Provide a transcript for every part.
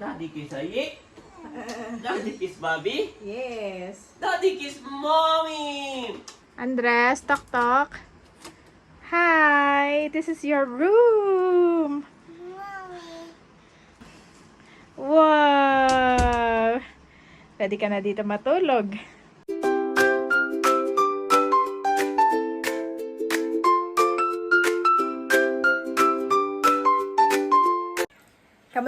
Daddy kiss Ayi. Daddy kiss Bobby. Yes. Daddy kiss Mommy. Andres, tok tok. Hi, this is your room. Wow! Pwede ka na dito matulog.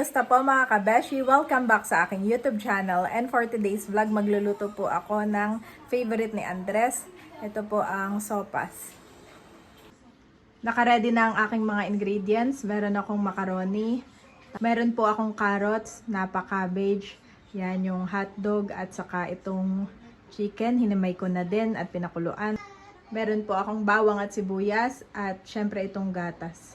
Kamusta po mga kabeshi? Welcome back sa aking YouTube channel. And for today's vlog, magluluto po ako ng favorite ni Andres. Ito po ang sopas. Nakaready na ang aking mga ingredients. Meron akong macaroni. Meron po akong carrots, napa cabbage. Yan yung hotdog at saka itong chicken. Hinimay ko na din at pinakuluan. Meron po akong bawang at sibuyas at syempre itong gatas.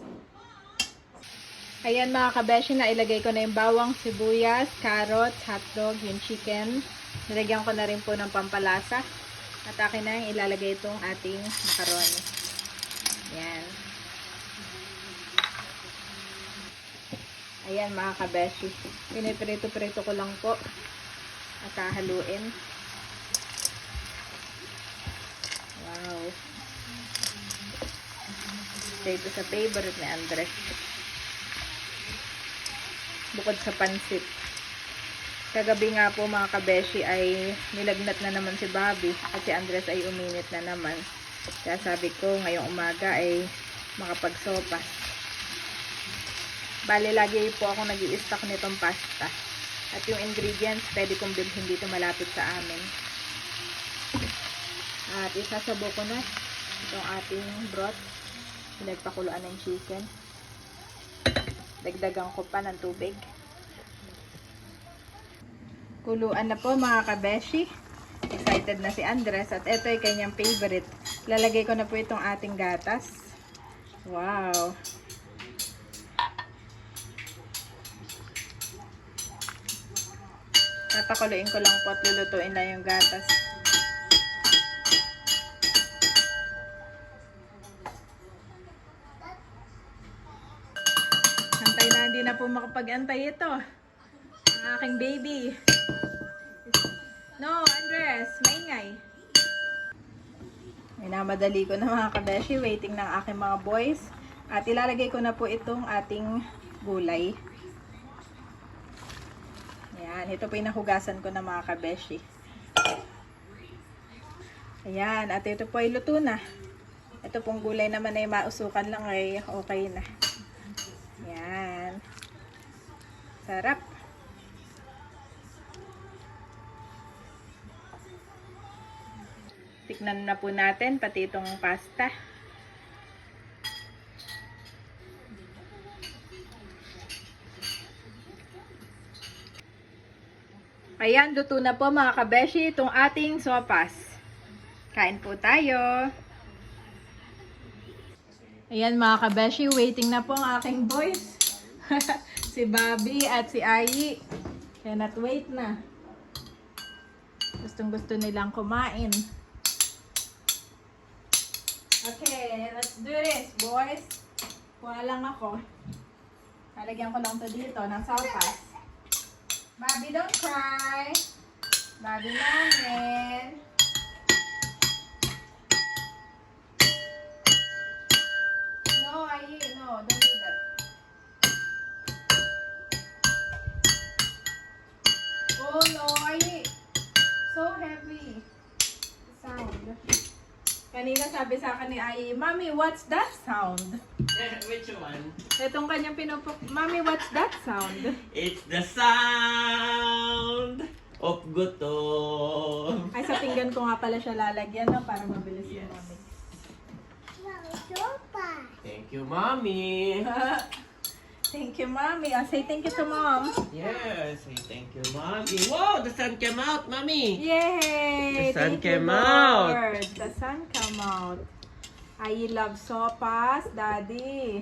Ayan mga kabeshi, na ilagay ko na yung bawang, sibuyas, carrots, hotdog, yung chicken. Nilagyan ko na rin po ng pampalasa. At akin na yung ilalagay itong ating macaroni. Ayan. Ayan mga kabeshi. Piniprito-prito ko lang po. At hahaluin. Wow. Ito sa favorite ni Andres bukod sa pansit. Kagabi nga po mga kabeshi ay nilagnat na naman si Bobby at si Andres ay uminit na naman. Kaya sabi ko ngayong umaga ay makapagsopa. Bale lagi po ako nag stock nitong pasta. At yung ingredients pwede kong bilhin dito malapit sa amin. At isasabo ko na itong ating broth. Pinagpakuluan ng chicken. Dagdagan ko pa ng tubig. Kuluan na po mga kabeshi. Excited na si Andres at ito ay kanyang favorite. Lalagay ko na po itong ating gatas. Wow! Tatakuluin ko lang po at lulutuin lang yung gatas. Po makapag-antay ito. Ang aking baby. No, Andres, maingay. Minamadali ko na mga kabeshi, waiting ng aking mga boys. At ilalagay ko na po itong ating gulay. Ayan, ito po yung nahugasan ko na mga kabeshi. Ayan, at ito po ay luto na. Ito pong gulay naman ay mausukan lang ay okay na. Yan. Sarap. Tiknan na po natin pati itong pasta. Ayan, luto na po mga kabeshi itong ating sopas. Kain po tayo. Ayan mga kabeshi, waiting na po ang aking boys. si Bobby at si Ayi. Cannot wait na. Gustong gusto nilang kumain. Okay, let's do this, boys. Kuha lang ako. Lalagyan ko lang to dito ng salpas. Bobby, don't cry. Bobby namin. Kanina sabi sa akin ni Ayi, Mommy, what's that sound? Which one? Itong kanyang pinupok, Mommy, what's that sound? It's the sound of gutom. Ay, sa pinggan ko nga pala siya lalagyan no, para mabilis Yes. yung mami. Thank you, mommy. thank you, Mommy. Ah, say thank you to Mom. Yes, say thank you, mommy. Wow, the sun came out, mommy. Yay! The sun Thank came you, out. Lord. The sun came out. I love sopas, Daddy.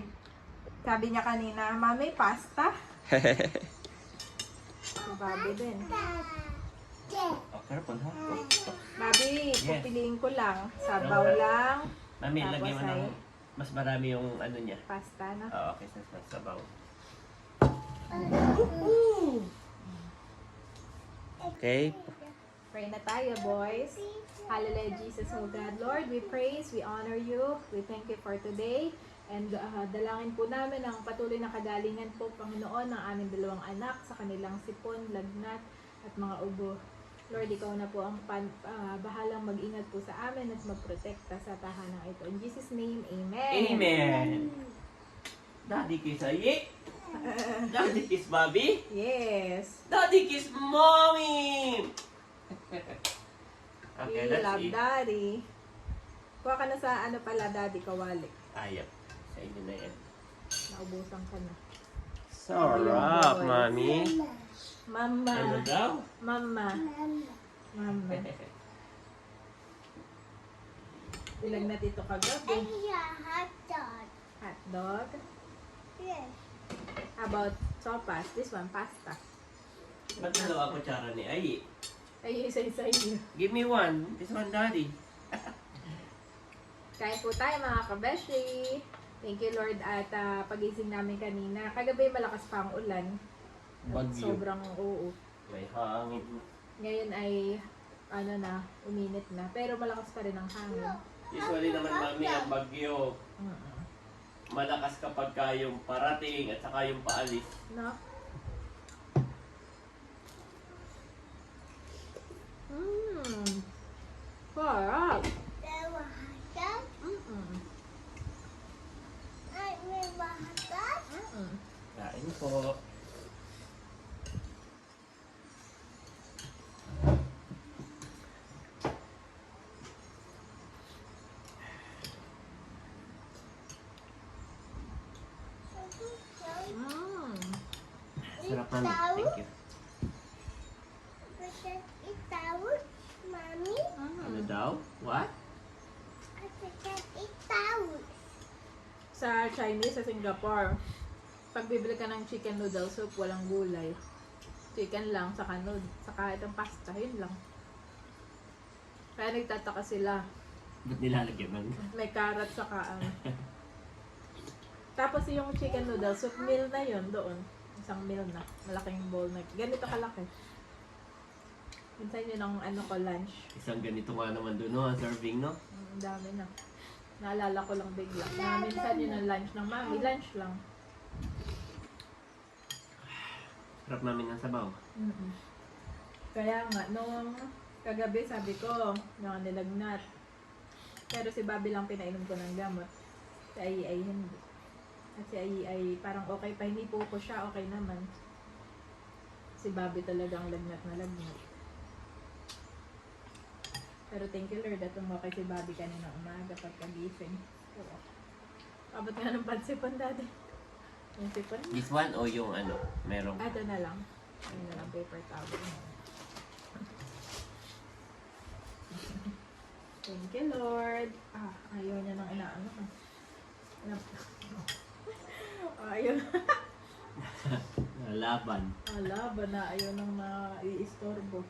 Sabi niya kanina, Mami, pasta. Si Bobby din. oh, careful, ha? Bobby, Yes. pupiliin ko lang. Sabaw lang. Mami, lagyan mo ng mas marami yung ano niya. Pasta na. Oo, okay, sa sa sabaw. Okay? Pray na tayo, boys. Hallelujah, Jesus, oh God. Lord, we praise, we honor you. We thank you for today. And uh, dalangin po namin ang patuloy na kagalingan po, Panginoon, ng aming dalawang anak sa kanilang sipon, lagnat, at mga ubo. Lord, ikaw na po ang pan, ah, bahalang mag-ingat po sa amin at magprotekta sa tahanang ito. In Jesus' name, Amen. Amen. Daddy kiss Ayi. Daddy kiss Bobby. Yes. Daddy kiss Mommy. okay, we let's love eat. Daddy. Kuha ka na sa ano pala, Daddy, kawali. Ayap. Sa inyo na yan. Naubusan ka na. Sarap. Mami. Mama. Ano daw? Mama. Mama. Ilang na dito kagabi? Hot dog. How about sopas? This one, pasta. Ba't dalawa kutsara ni Ayi? Ay, isa-isa yun. Give me one. This one, Daddy. Kain po tayo mga kabeshi. Thank you Lord at ah, pagising namin kanina. Kagabi malakas pa ang ulan. Bagyo. Sobrang oo. May hangin. Ngayon ay ano na, uminit na. Pero malakas pa rin ang hangin. Usually naman, Mami, ang bagyo. Mm-mm. Malakas kapag ka yung parating at saka yung paalis. No? Mmm. Sarap. Mm-mm. Kain po. Mm. Sarap namin. Thank you. Ano Mm. Daw? What? Sa Chinese, sa Singapore, pag bibili ka ng chicken noodle soup, walang gulay. Chicken lang, saka nood, saka itong pasta, yun lang. Kaya nagtataka sila. Ba't nilalagyan man? May carrot saka ano. Tapos yung chicken noodle soup, meal na yun doon. Isang meal na. Malaking bowl na. Ganito kalaki. Minsan yun ang ano ko, lunch. Isang ganito nga naman doon, no? Ang serving, no? Mm, Ang dami na. Naalala ko lang bigla. Na minsan yun ang lunch ng mami. Lunch lang. Sarap namin ng sabaw. mm Kaya nga, nung kagabi sabi ko, yung nilagnat. Pero si Bobby lang pinainom ko ng gamot. Si Ai ay hindi. At si Ai ay parang okay pa. Hindi po ko siya, okay naman. Si Bobby talagang lagnat na lagnat. Pero thank you Lord at umukay si Bobby kanina umaga pagkagising. Oo. Abot nga ng pansipon dati. Yung sipon. This one o yung ano? Merong... Ah, ito na lang. Ayun na lang, paper towel. Thank you, Lord. Ah, ayaw niya nang inaano ka. Ano? ayaw na. Laban. Ala, ba na ayaw nang na-iistorbo.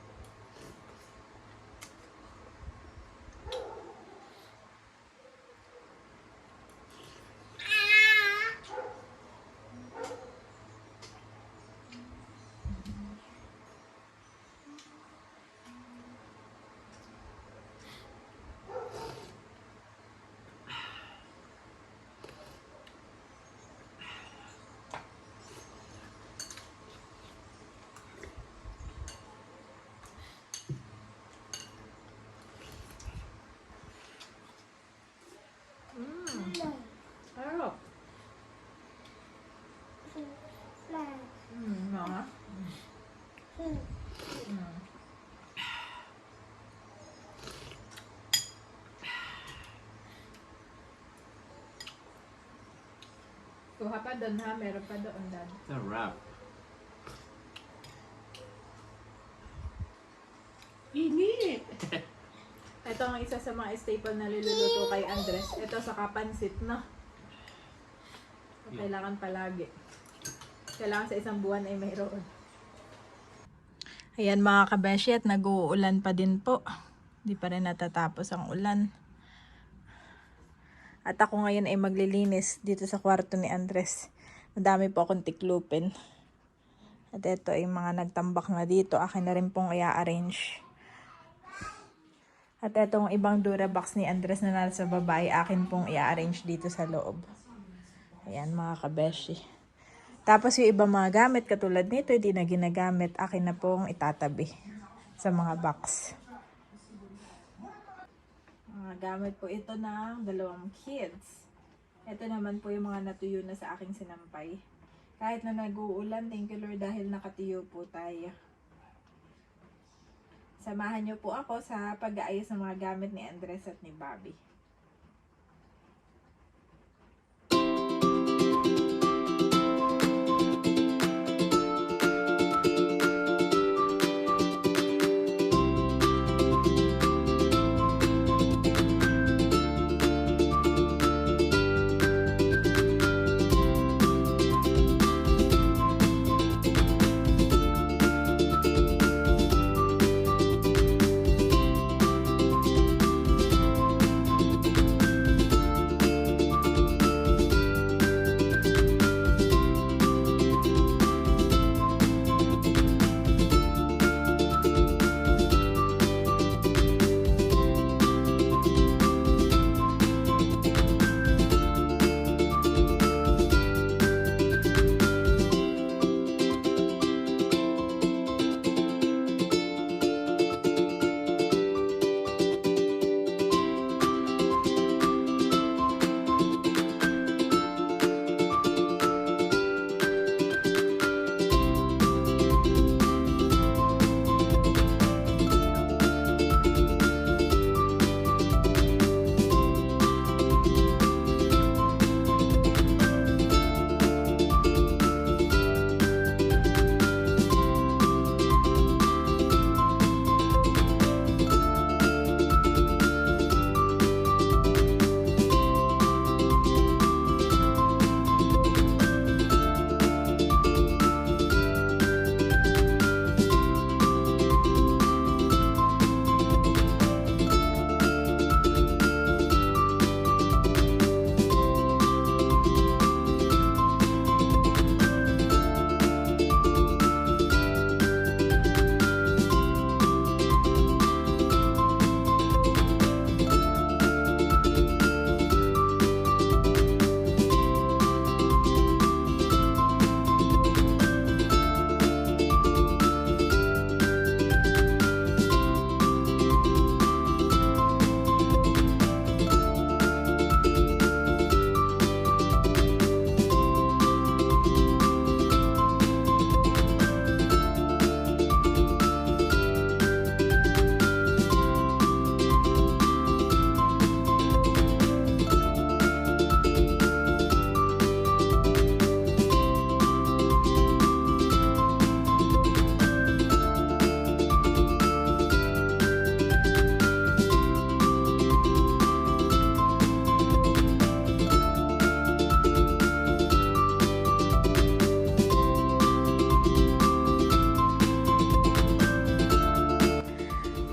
Mmm, harap. Mga. Mmm. Kuha pa doon ha, meron pa doon dad. Sarap. Init! Ito ang isa sa mga staple na niluluto kay Andres. Ito sa kapansit, no? Kailangan palagi. Kailangan sa isang buwan ay mayroon. Ayan mga kabeshi at nag-uulan pa din po. Di pa rin natatapos ang ulan. At ako ngayon ay maglilinis dito sa kwarto ni Andres. Madami po akong tiklupin. At ito ay mga nagtambak na dito. Akin na rin pong i-arrange. At itong ibang Durabox ni Andres na nasa baba ay akin pong i-arrange dito sa loob. Ayan mga kabeshi. Tapos yung ibang mga gamit katulad nito, hindi na ginagamit. Akin na pong itatabi sa mga box. Mga gamit po ito ng dalawang kids. Ito naman po yung mga natuyo na sa aking sinampay. Kahit na nag-uulan, thank you Lord dahil nakatiyo po tayo. Samahan niyo po ako sa pag-aayos ng mga gamit ni Andres at ni Bobby.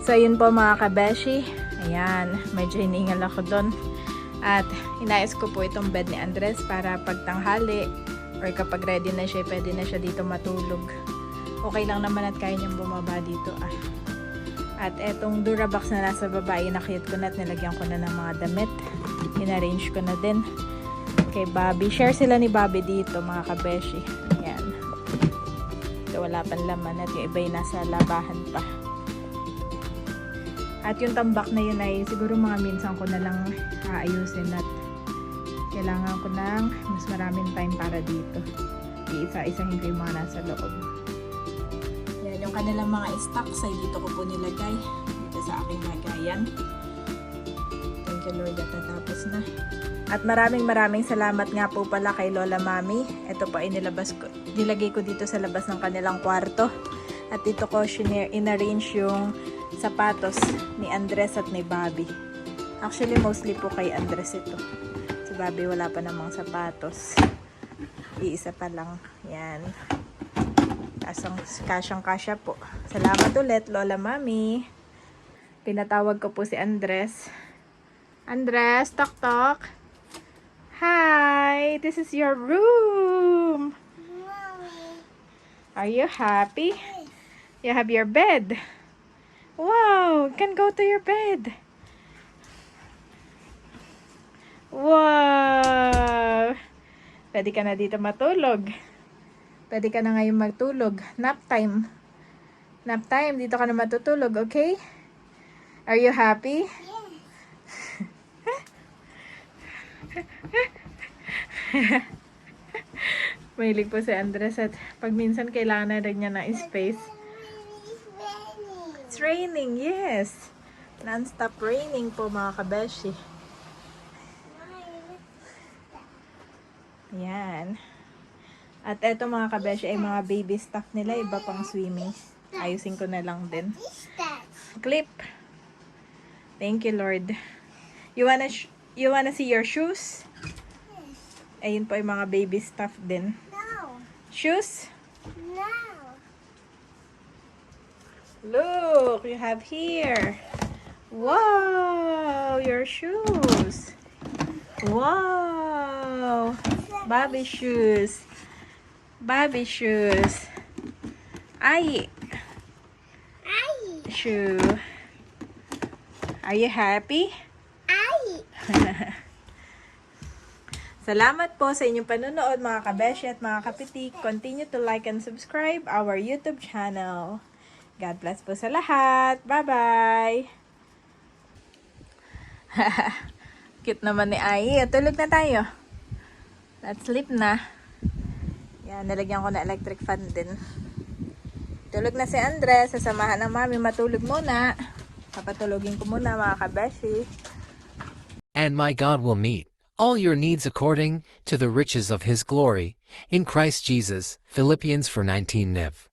So, yun po mga kabeshi. Ayan, medyo hiningal ako doon. At inayos ko po itong bed ni Andres para pagtanghali or kapag ready na siya, pwede na siya dito matulog. Okay lang naman at kaya niyang bumaba dito. Ah. At etong Durabox na nasa baba, inakit ko na at nilagyan ko na ng mga damit. Inarrange ko na din kay Bobby. Share sila ni Bobby dito mga kabeshi. Ayan. So, wala pang laman at yung iba yung nasa labahan pa. At yung tambak na yun ay siguro mga minsan ko na lang aayusin at kailangan ko ng mas maraming time para dito. Iisa-isahin ko yung mga nasa loob. Yan, yung kanilang mga stocks ay dito ko po nilagay. Dito sa aking lagayan. Thank you Lord at natapos na. At maraming maraming salamat nga po pala kay Lola Mami. Ito po ay nilabas ko, nilagay ko dito sa labas ng kanilang kwarto. At dito ko inarrange yung sapatos ni Andres at ni Bobby. Actually, mostly po kay Andres ito. Si Bobby wala pa namang sapatos. Iisa pa lang. Yan. Asang kasyang kasya po. Salamat ulit, Lola Mami. Pinatawag ko po si Andres. Andres, tok tok. Hi, this is your room. Are you happy? You have your bed. Wow, you can go to your bed. Wow! Pwede ka na dito matulog. Pwede ka na ngayon magtulog. Nap time. Nap time. Dito ka na matutulog, okay? Are you happy? Mahilig po si Andres at pag minsan kailangan na rin niya ng space. It's raining, yes. Non-stop raining po mga kabeshi. Yan. At eto mga kabeshi ay mga baby stuff nila. Iba pang swimming. Ayusin ko na lang din. Clip. Thank you, Lord. You wanna, sh- you wanna see your shoes? Ayun po yung mga baby stuff din. No, Shoes? no. Look, you have here. Wow, your shoes. Wow. Bobby shoes. Bobby shoes. Ay, Ay, shoe. Are you happy? ay. Salamat po sa inyong panonood mga kabeshi at mga kapitik. Continue to like and subscribe our YouTube channel. God bless po sa lahat. Bye-bye! Cute naman ni Ai. Tulog na tayo. Let's sleep na. Yan, ko na electric fan din. Tulog na si Andres. Sasamahan mami matulog muna. Papatulogin ko muna mga kabeshi. And my God will meet all your needs according to the riches of his glory in Christ Jesus. Philippians 4:19 Nev.